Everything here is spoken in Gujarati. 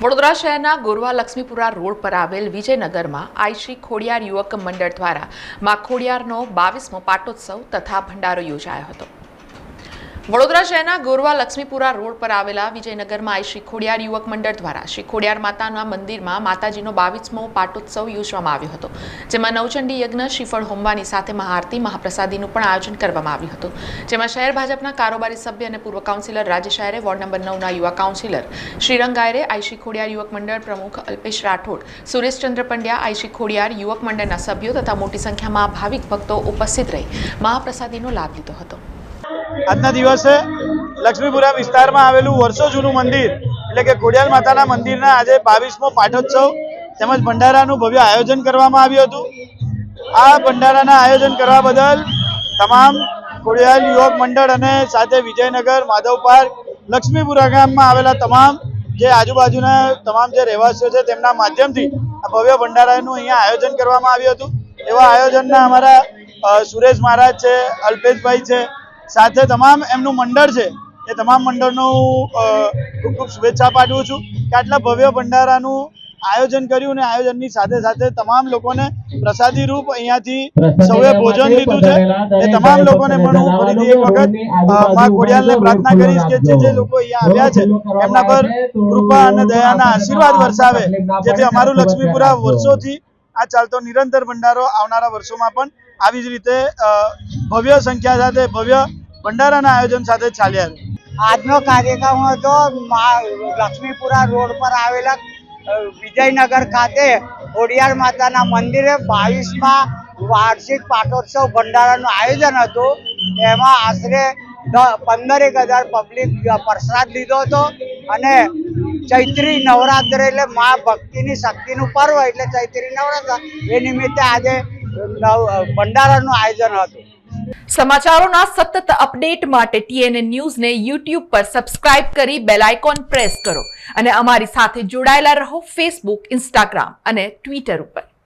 વડોદરા શહેરના ગોરવા લક્ષ્મીપુરા રોડ પર આવેલ વિજયનગરમાં આઈશ્રી ખોડિયાર યુવક મંડળ દ્વારા માખોડિયારનો બાવીસમો પાટોત્સવ તથા ભંડારો યોજાયો હતો. વડોદરા શહેરના ગોરવા લક્ષ્મીપુરા રોડ પર આવેલા વિજયનગરમાં શ્રી ખોડિયાર યુવક મંડળ દ્વારા શ્રી માતાના મંદિરમાં માતાજીનો બાવીસમો પાટોત્સવ યોજવામાં આવ્યો હતો, જેમાં નવચંડી યજ્ઞ, શ્રીફળ હોમવાની સાથે મહાઆરતી, મહાપ્રસાદીનું પણ આયોજન કરવામાં આવ્યું હતું. જેમાં શહેર ભાજપના કારોબારી સભ્ય અને પૂર્વ councillor Rajesh Ayre, ward number નવના યુવા કાઉન્સિલર શ્રીરંગ આયરે, આઈ શ્રી ખોડિયાર યુવક મંડળ પ્રમુખ અલ્પેશ રાઠોડ સુરેશચંદ્ર પંડ્યા, આઈ શ્રી ખોડિયાર યુવક મંડળના સભ્યો તથા મોટી સંખ્યામાં ભાવિક ભક્તો ઉપસ્થિત રહી મહાપ્રસાદીનો લાભ લીધો હતો. આજના દિવસે લક્ષ્મીપુરા વિસ્તારમાં આવેલું વર્ષો જૂનું મંદિર, એટલે કે ખોડિયાર માતાના મંદિરના આજે બાવીસમો પાઠોત્સવ તેમજ ભંડારાનું ભવ્ય આયોજન કરવામાં આવ્યું હતું. આ ભંડારાના આયોજન કરવા બદલ તમામ ખોડિયાર યુવક મંડળ અને સાથે વિજયનગર, માધવ પાર્ક, લક્ષ્મીપુરા ગામમાં આવેલા તમામ જે આજુબાજુના તમામ જે રહેવાસીઓ છે તેમના માધ્યમથી આ ભવ્ય ભંડારાનું અહીંયા આયોજન કરવામાં આવ્યું હતું. એવા આયોજનના અમારા સુરેશ મહારાજ છે, અલ્પેશભાઈ છે સાથે તમામ એમનું મંડળ છે એ તમામ મંડળનું ખૂબ ખૂબ શુભેચ્છા પાઠવું છું કે આટલા ભવ્ય ભંડારાનું આયોજન કર્યું અને આયોજનની સાથે સાથે તમામ લોકોને પ્રસાદી રૂપ અહીંયાથી સૌએ ભોજન લીધું છે. એ તમામ લોકોને પણ હું ફરીથી એક વખતમાં ખોડિયાલને પ્રાર્થના કરીશ કે જે જે લોકો અહીંયા આવ્યા છે એમના પર કૃપા અને દયાના આશીર્વાદ વરસાવે. જેથી અમારું લક્ષ્મીપુરા વર્ષોથી આ ચાલતો નિરંતર ભંડારો આવનારા વર્ષોમાં પણ આવી જ રીતે ભવ્ય સંખ્યા સાથે, ભવ્ય ભંડારાના આયોજન સાથે ચાલ્યા આજનો કાર્યક્રમ હતો લક્ષ્મીપુરા રોડ પર આવેલા વિજયનગર ખાતે ખોડિયાર માતાના મંદિરે બાવીસમાં વાર્ષિક પાટોત્સવ ભંડારાનું આયોજન હતું. એમાં આશરે પંદરેક હજાર પબ્લિક પ્રસાદ લીધો હતો અને ચૈત્રી નવરાત્ર એટલે મા ભક્તિની શક્તિનું પર્વ એટલે ચૈત્રી નવરાત્ર. એ નિમિત્તે આજે ભંડારાનું આયોજન હતું. સમાચારોના સતત અપડેટ માટે ટીએનએ ન્યૂઝને યુટ્યુબ પર સબસ્ક્રાઇબ કરી બેલ આઇકોન પ્રેસ કરો અને અમારી સાથે જોડાયેલા રહો ફેસબુક ઇન્સ્ટાગ્રામ અને ટ્વિટર ઉપર.